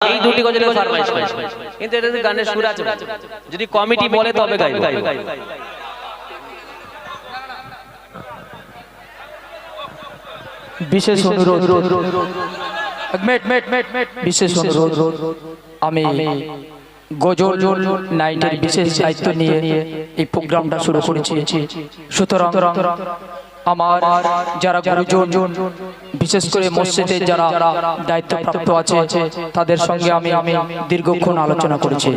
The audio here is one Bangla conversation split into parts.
এই দুটি গজলের ফরমাইশ কিন্তু এটাতে গানের সুর আছে যদি কমিটি বলে তবে গাইব। বিশেষ অনুরোধ। মেট মেট মেট মেট বিশেষ অনুরোধ। আমি গজল নাইটের বিশেষ দায়িত্ব নিয়ে এই প্রোগ্রামটা শুরু করেছি। সুতরাং আমার যারা গুরুজন, বিশেষ করে মসজিদে যারা দায়িত্বপ্রাপ্ত আছে, তাদের সঙ্গে আমি আমি দীর্ঘক্ষণ আলোচনা করেছি।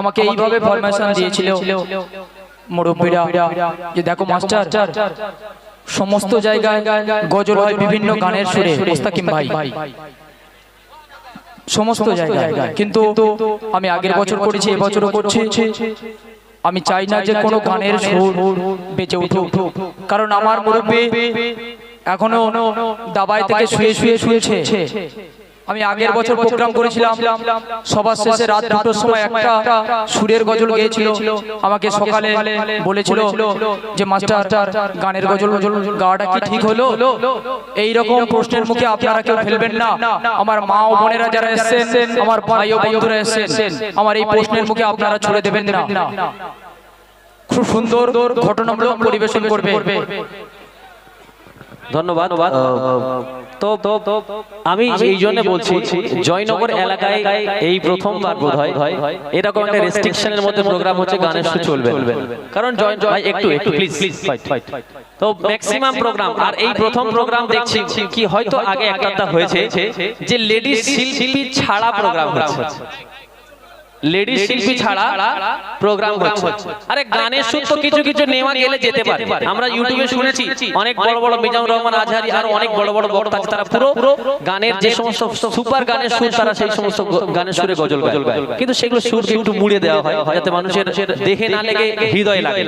আমাকে এইভাবে ফরমেশন দিয়েছিল মুরব্বীরা যে, দেখো মাস্টার, সমস্ত জায়গায় গজল হয় বিভিন্ন গানের সুরে, মোস্তাকিম ভাই। সমস্ত জায়গায়। কিন্তু আমি আগের বছর করেছি, এবছরও করছি। আমি চাই না যে কোনো গানের সুর বেঁচে উঠুক। কারণ আমার মুরব্বী এখনও দাবায় থেকে শুয়ে শুয়ে শুয়েছে আমি আগের বছর প্রোগ্রাম করেছিলাম। সবার শেষে রাত দুটোর সময় একটা সুরের গজল গেয়েছিল। আমাকে সকালে বলেছিল যে মাস্টার গানের গজল গজল গাওয়াটা কি ঠিক হলো? এই রকম প্রশ্নের মুখে আপনারা কেউ ফেলবেন না। আমার মা ও বোনেরা যারা এসেছেন আমার ভাই ও বন্ধুরা এসেছেন আমার এই প্রশ্নের মুখে আপনারা ছুড়ে দেবেন না। খুব সুন্দর ঘটনামূলক পরিবেশন করবে। ধন্যবাদ। তো তো আমি এই জন্য বলছি জয়নগর এলাকায় এই প্রথমবার বোধ হয় এরকম একটা রেস্ট্রিকশনের মধ্যে প্রোগ্রাম হচ্ছে গানের শো চলবে কারণ জয় ভাই একটু একটু প্লিজ প্লিজ তো ম্যাক্সিমাম প্রোগ্রাম আর এই প্রথম প্রোগ্রাম দেখছি কি হয়তো আগে একটা হয়েছে যে লেডিস শিল্পী ছাড়া প্রোগ্রাম হচ্ছে। শিল্পী ছাড়া প্রোগ্রাম হচ্ছে। আরে গানের সুর তো কিছু কিছু নেওয়া গেলে যেতে পারে। আমরা ইউটিউবে শুনেছি অনেক বড় বড় মিজানুর রহমান আজহারি আর অনেক বড় বড় বক্তা আছে, তারা পুরো গানের যে সমস্ত সুপার গানের সুর তারা সেই সমস্ত গানের সুরে গজল গায়। কিন্তু সেগুলো সুর একটু মুড়ে দেওয়া হয় যাতে মানুষের দেখে না লেগে হৃদয়ে লাগে।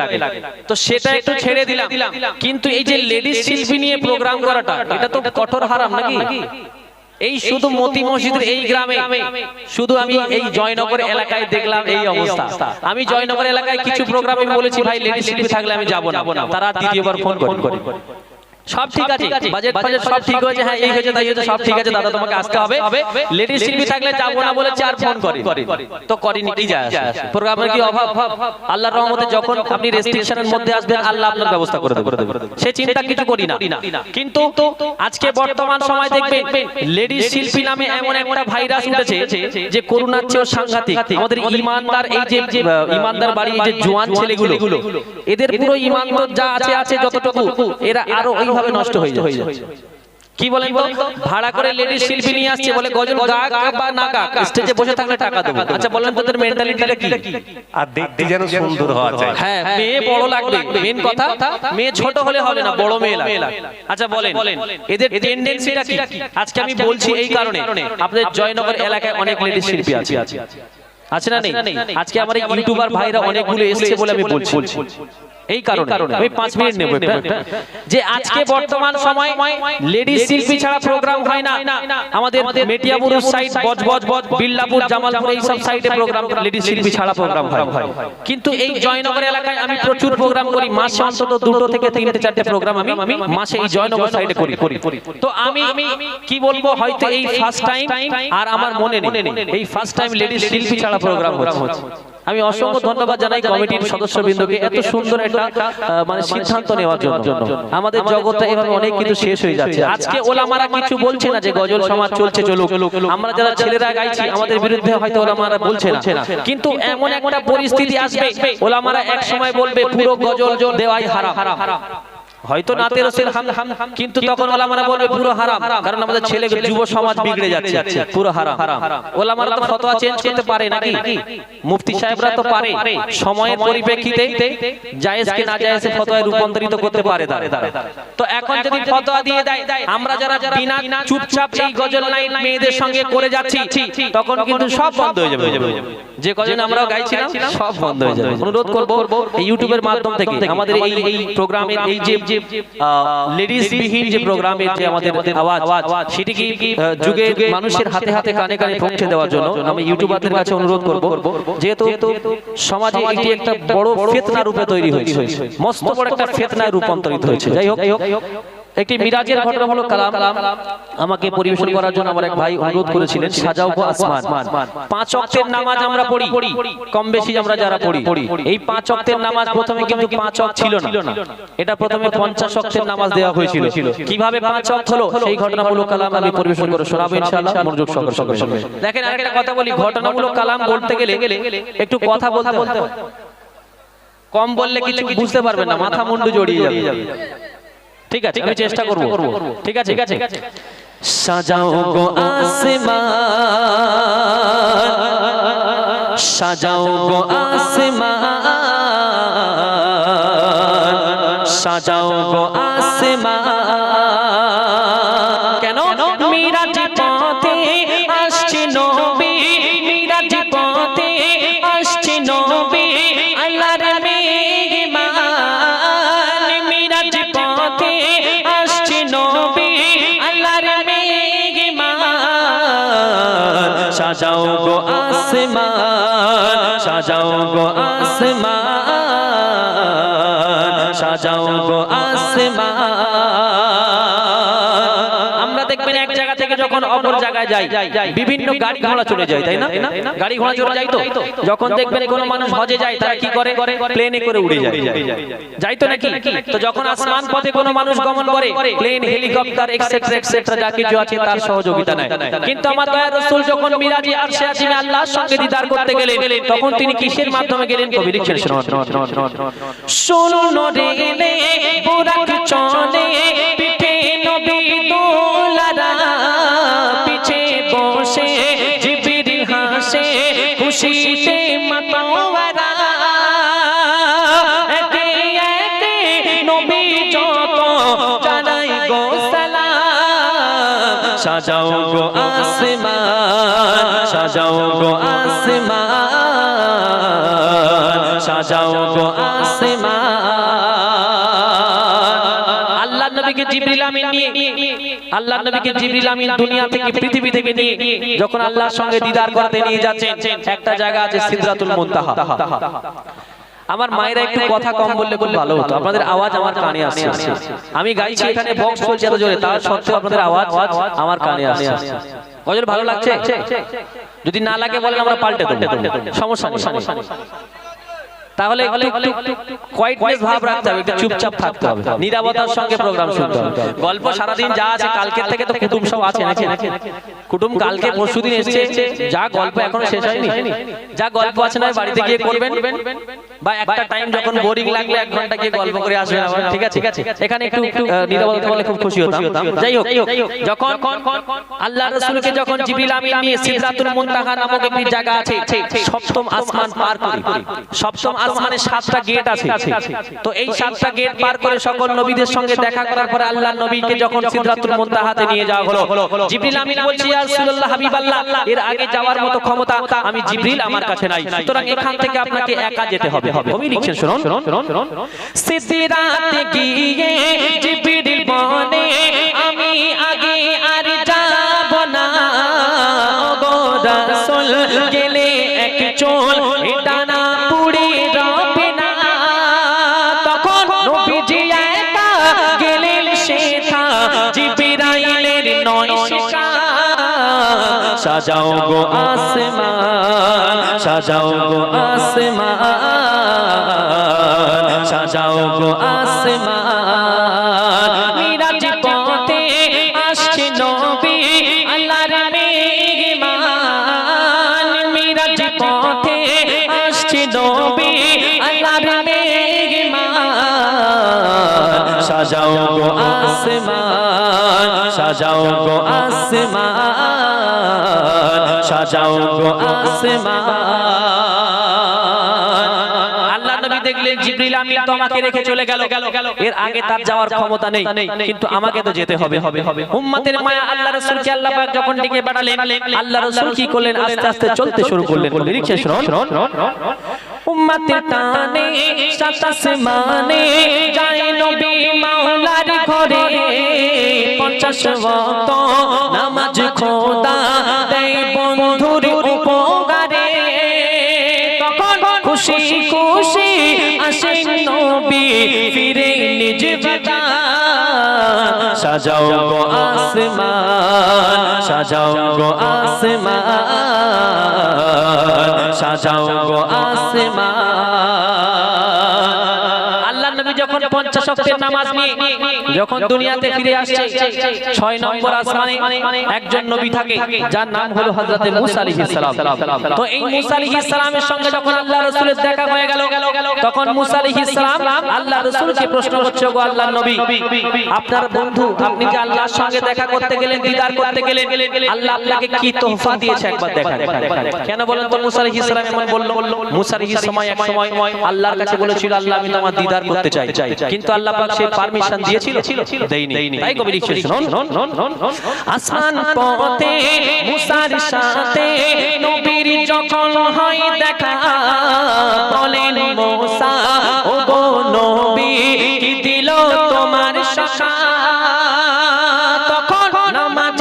তো সেটা একটু ছেড়ে দিলাম। কিন্তু এই যে লেডিস শিল্পী নিয়ে প্রোগ্রাম করাটা এটা তো কঠোর হারাম নাকি? এই শুধু মতি মসজিদের এই গ্রামে। শুধু আমি এই জয়নগর এলাকায় দেখলাম এই অবস্থা। আমি জয়নগর এলাকায় কিছু প্রোগ্রামে বলেছি ভাই লেডিস থাকলে আমি যাব না। তারা দ্বিতীয়বার ফোন করে সব ঠিক আছে বাজেট বাজেট সব ঠিক হয়েছে হ্যাঁ এই হয়েছে তাই হয়েছে সব ঠিক আছে দাদা তোমাকে আসতে হবে। লেডিস শিল্পী থাকলে যাব না বলে চার ফোন করে। তো করিনি কি যায় প্রোগ্রামের কি অভাব? আল্লাহর রহমতে যখন আপনি রেস্ট্রিকশনের মধ্যে আসবেন আল্লাহ আপনার ব্যবস্থা করে দেবে। সে চিন্তা কিছু করি না। কিন্তু আজকে বর্তমান সময় দেখবেন লেডিস শিল্পী নামে এমন একটা ভাইরাস উঠেছে যে করুণার চেয়েও সাংঘাতিক। আমাদের ইমানদার এই যে ইমানদার বাড়ি যে জোয়ান ছেলেগুলো এদের পুরো ইমানদার যা আছে আছে যতটুকু এরা আরও ওইভাবে নষ্ট হয়ে যাচ্ছে। কি বলেন তো? ভাড়া করে লেডিস শিল্পী নিয়ে আসছে বলে গজল গাক বা না গাক স্টেজে বসে থাকলে টাকা দেবো। আচ্ছা বলেন তোদের মেন্টালিটিটা কি? আর দেখতে যেন সুন্দর হওয়া চাই হ্যাঁ। মেয়ে বড় লাগবে মেন কথা মেয়ে ছোট হলে হবে না বড় মেয়ে লাগবে। আচ্ছা বলেন। এদের টেন্ডেন্সিটা কি? আজকে আমি বলছি এই কারণে। আপনাদের জয়নগর এলাকায় অনেক লেডিস শিল্পী আছে। আছে। না নেই? আজকে আমার এই ইউটিউবার ভাইরা অনেকগুলো এসেছে বলে আমি বলছি। এই কারণে। আমি পাঁচ মিনিট নেব। যে আজকে বর্তমান সময় লেডিস শিল্পী ছাড়া প্রোগ্রাম হয় না। আমাদের মেটিয়াপুর সাইড বজবজ বিল্লাপুর জামালপুর এই সব সাইডে প্রোগ্রাম লেডিস শিল্পী ছাড়া প্রোগ্রাম হয়। কিন্তু এই জয়নগর এলাকায় আমি প্রচুর প্রোগ্রাম করি। মাসে অন্তত দুটো থেকে তিনটে চারটে প্রোগ্রাম আমি মাসে এই জয়নগর সাইডে করি তো আমি কি বলব? হয়তো এই ফার্স্ট টাইম আর আমার মনে নেই। এই ফার্স্ট টাইম লেডিস শিল্পী ছাড়া প্রোগ্রাম হচ্ছে। আমি অসংখ্য ধন্যবাদ জানাই কমিটির সদস্যবৃন্দকে। এত সুন্দর একটা মানে সিদ্ধান্ত নেওয়ার জন্য। আমাদের জগৎটা এভাবে অনেক কিছু শেষ হয়ে যাচ্ছে। আজকে ওলামারা কিছু বলছে না যে গজল সমাজ চলছে চলুক। আমরা যারা ছেলেরা গাইছি আমাদের বিরুদ্ধে হয়তো ওলামারা বলছে না। কিন্তু এমন একটা পরিস্থিতি আসবে ওলামারা এক সময় বলবে পুরো গজল দেওয়াই হারাম। হয়তো নাতে রসেল হাম কিন্তু তখন ওলামারা বলবে পুরো হারাম। কারণ আমাদের ছেলে যুব সমাজ বিগড়ে যাচ্ছে। পুরো হারাম। ওলামারা তো ফতোয়া চেঞ্জ করতে পারে নাকি? মুফতি সাহেবরা তো পারে। সময়ের পরিপ্রেক্ষিতে জায়েজ কি না জায়েজে ফতোয়ায় রূপান্তরিত করতে পারে তো এখন যদি ফতোয়া দিয়ে দেয় আমরা যারা যারা বিনা চুপচাপ এই গজল লাইন মেয়েদের সঙ্গে করে যাচ্ছি তখন কিন্তু সব বন্ধ হয়ে যাবে। যে গজল আমরাও গাইছিলাম সব বন্ধ হয়ে যাবে। অনুরোধ করব এই ইউটিউবের মাধ্যম থেকে আমাদের এই এই প্রোগ্রামের এই যে লেডিস বিহীন যে প্রোগ্রামের যে আমাদের আওয়াজ সেটি কি যুগের মানুষের হাতে হাতে কানে কানে পৌঁছে দেওয়ার জন্য আমি ইউটিউবারদের কাছে অনুরোধ করব। যেহেতু সমাজে এটি একটা বড় ফেতনা রূপে তৈরি হয়েছে। মস্ত বড় একটা ফেতনায় রূপান্তরিত হয়েছে। যাই হোক। একটি মিরাজের ঘটনা হলো কালাম আমাকে পরিবেশন করার জন্য আমার এক ভাই অনুরোধ করেছিলেন, সাজাও আসমান। পাঁচ অক্টের নামাজ আমরা পড়ি, কম বেশি আমরা যারা পড়ি। এই পাঁচ অক্টের নামাজ প্রথমে কিন্তু পাঁচ অক্ট ছিল না। এটা প্রথমে পঞ্চাশ অক্টের নামাজ দেওয়া হয়েছিল। কীভাবে পাঁচ অক্ট হলো? সেই ঘটনামূলক কালাম আমি পরিবেশন করে শোনাবো ইনশাআল্লাহ। মনোযোগ সহকারে দেখেন, আরেকটা কথা বলি। ঘটনামূলক কালাম বলতে গেলে একটু কথা বলতে বলতে কম বললে কিছু বুঝতে পারবেন না, মাথা মুন্ডু জড়িয়ে যাবে। ঠিক আছে আমি চেষ্টা করব। ঠিক আছে ঠিক আছে সাজাও গো আসমান সাজাও গো আসমান সাজাও গো আসমান সাজাও গো আসমান। জায়গায় যাই বিভিন্ন গাড়ি ঘোড়া চলে যায় তাই না? গাড়ি ঘোড়া চলে যায় তো? যখন দেখবেন কোন মানুষ হজে যায় তারা কি করে? প্লেনে করে উড়ে যায়। যাই তো নাকি? তো যখন আসমান পথে কোনো মানুষ গমন করে প্লেন হেলিকপ্টার এক্সেট্রা এক্সেট্রা যা কিছু আছে তার সহযোগিতা নেয়। কিন্তু আমার দয়ার রাসূল যখন মিরাজে আরশে আসিমে আল্লাহর সঙ্গে দিদার করতে গেলেন। তখন তিনি কিসের মাধ্যমে গেলেন? কবি লিখছেন শুনুন শুনুন রেলে বুরাক চলে খুশিতে সালাম সাজাও গো আসমান সাজাও গো আসমান নবীকে জিবরিল আমিন নিয়ে, আল্লাহ নবীকে জিবরিল আমিন দুনিয়া থেকে পৃথিবী থেকে নিয়ে, যখন আল্লাহর সঙ্গে দিদার করতে নিয়ে যাচ্ছেন, একটা জায়গা আছে সিদরাতুল মুনতাহা। আমার মায়েরা একটু কথা কম বললে খুব ভালো হতো। আপনাদের আওয়াজ আমার কানে আসছে। আমি গাইছি এখানে বক্স চলছে এত জোরে, তার সত্ত্বেও আপনাদের আওয়াজ আমার কানে আসছে। গজল ভালো লাগছে? যদি না লাগে বলেন আমরা পাল্টে দেবো। সমস্যা নেই। তাহলে কোয়াইটনেস ভাব রাখতে হবে একটু চুপচাপ থাকতে হবে। নিরাপত্তার সঙ্গে প্রোগ্রাম শুনতে হবে। গল্প সারাদিন যা আছে কালকের থেকে তো কুটুম সব আছে নাকি? কুটুম কালকে পরশুদিন এসেছে। যা গল্প এখনও শেষ হয়নি। যা গল্প আছে না বাড়িতে গিয়ে করবেন? বা একটা টাইম যখন বোরিং লাগলে এক ঘণ্টা গিয়ে গল্প করে আসবেন আবার, ঠিক আছে? এখানে একটু নিরাপত্তা বলে খুব খুশি হতাম। যাই হোক যখন আল্লাহ রাসূলকে যখন জিবরিল আমিন সিদরাতুল মুনতাহা নামক একটি জায়গা আছে সপ্তম আসমান পার করি সপ্তম আসমানে সাতটা গেট আছে। তো এই সাতটা গেট পার করে সকল নবীদের সঙ্গে দেখা করার পরে আল্লাহ নবীকে যখন সিদরাতুল মুনতাহাতে নিয়ে যাওয়া হলো। জিবরিল আমিন বলছি ইয়া রাসূলুল্লাহ হাবিবাল্লাহ এর আগে যাওয়ার মতো ক্ষমতা আমি জিবরিল আমার কাছে নাই। সুতরাং এখান থেকে আপনাকে একা যেতে হবে। কবি লিখছেন শুনুন। সিদরাতে গিয়ে জিবরিল বলে আমি আগে আর যাব না। ওগো রাসূল গেলে এক চোল এটা সাজাও গো আসমান, সাজাও গো আসমান, সাজাও গো আসমান। মিরাজ পথে আসছে নবী, আল্লাহর মেহমান। মিরাজ পথে আসছে নবী সাজাও গো আসমান, সাজাও গো আসমান। সাজাও গো আসমান। আল্লাহ নবী দেখলেন জিবরিল আমিন তো আমাকে রেখে চলে গেল। এর আগে তার যাওয়ার ক্ষমতা নেই কিন্তু আমাকে তো যেতে হবে। হবে হবে উম্মতের মায়া আল্লাহ রাসূলকে আল্লাহ পাক যখন ডেকে পাঠালেন আল্লাহ রাসূল কি করলেন? আস্তে আস্তে চলতে শুরু করলেন। লিখছে শুনুন উম্মতের টানে সাতাশ মানে যায় নবী মাওলার ঘরে। পঞ্চাশ ওয়াক্ত নামাজ খোদা আসমান সাজাও গো আসমান সাজাও গো আসমান। যখন পঞ্চাশ নামাজ নিয়ে যখন দুনিয়াতে ফিরে আসছে, ছয় নম্বর আসমানে একজন নবী থাকে, যার নাম হলো মুসা তো এই মুসা সঙ্গে যখন আল্লাহ দেখা হয়ে গেল, তখন মুসা আল্লাহ প্রশ্ন করছে গো নবী, আপনার বন্ধু, আপনি যে আল্লাহর সঙ্গে দেখা করতে গেলেন, দিদার করতে গেলেন? আল্লাহ আপনাকে কি তোহফা দিয়েছে একবার দেখান কেন বলেন তো মুসা আলাইহিস সালাম এমন বলল? মুসা আলাইহিস সময় এক সময় আল্লাহর কাছে বলেছিল, আল্লাহ, আমি তোমার দিদার করতে চাই কিন্তু আল্লাহ পাক সে পারমিশন দিয়েছিল দেয়নি তাই কবি লিখছে শুনুন আসমান পথে মুসার সাথে নবীর যখন হয় দেখা বলেন মুসা ও গো নবী কি দিল তোমার শাখা তখন নামাজ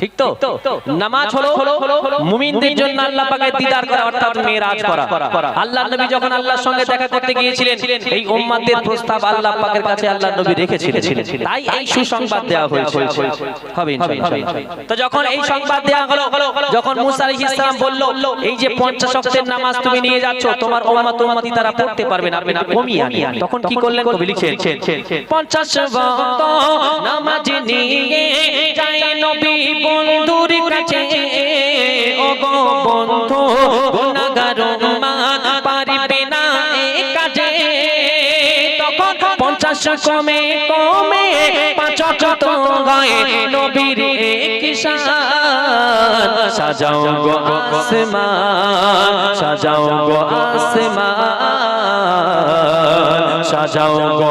ঠিক তো? নামাজ হলো মুমিনদের জন্য আল্লাহ পাকের দিদার করা অর্থাৎ মেরাজ করা। আল্লাহ নবী যখন আল্লাহর সঙ্গে দেখা করতে গিয়েছিলেন এই উম্মাদের প্রস্তাব আল্লাহ পাকের কাছে আল্লাহ নবী রেখেছিলেন। তাই এই সুসংবাদ দেওয়া হয়েছে। হবে ইনশাআল্লাহ তো যখন এই সংবাদ দেওয়া হলো যখন মুসা আলাইহিস সালাম বলল এই যে 50 ওয়াক্তের নামাজ তুমি নিয়ে যাচ্ছ তোমার উম্মত উম্মতি তারা পড়তে পারবে না। আপনি কমিয়ে আনি তখন কি করলেন কবি? লিখছেন 50 ওয়াক্ত নামাজ নিয়ে যায় নবী বন্ধুর কাছে, ও গো বন্ধু গুনাহগার উম্মত পারবে না এই কাজে। তখন পঞ্চাশ কমে কমে পাঁচ কত গায়ে নবীর কিষান সাজাও গো আসমান, সাজাও গো আসমান, সাজাও গো